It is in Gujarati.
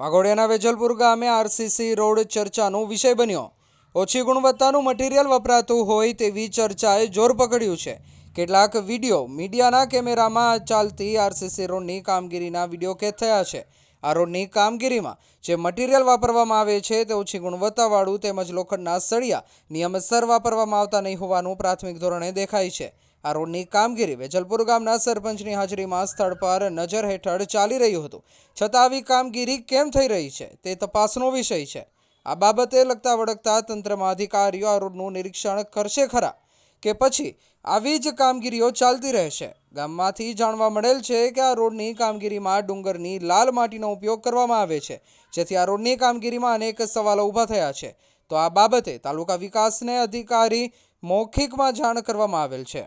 વાઘોડિયાના વેજલપુર ગામે આરસીસી રોડ ચર્ચાનો વિષય બન્યો. ઓછી ગુણવત્તાનું મટીરિયલ વપરાતું હોય તેવી ચર્ચાએ જોર પકડ્યું છે. કેટલાક વીડિયો મીડિયાના કેમેરામાં ચાલતી આરસીસી રોડની કામગીરીના વીડિયો કેદ થયા છે. આ રોડની કામગીરીમાં જે મટીરિયલ વાપરવામાં આવે છે તે ઓછી ગુણવત્તાવાળું તેમજ લોખંડના સળિયા નિયમસર વાપરવામાં આવતા નહીં હોવાનું પ્રાથમિક ધોરણે દેખાય છે. આ રોડની કામગીરી વેજલપુર ગામના સરપંચની હાજરીમાં સ્થળ પર નજર હેઠળ ચાલી રહ્યું હતું. છતાં આવી કામગીરી કેમ થઈ રહી છે તે તપાસનો વિષય છે. આ બાબતે લગતા વળગતા તંત્રમાં અધિકારીઓ આ રોડનું નિરીક્ષણ કરશે ખરા કે પછી આવી જ કામગીરીઓ ચાલતી રહેશે. ગામમાંથી જાણવા મળેલ છે કે આ રોડની કામગીરીમાં ડુંગરની લાલ માટીનો ઉપયોગ કરવામાં આવે છે, જેથી આ રોડની કામગીરીમાં અનેક સવાલો ઊભા થયા છે. તો આ બાબતે તાલુકા વિકાસને અધિકારી મૌખિકમાં જાણ કરવામાં આવેલ છે.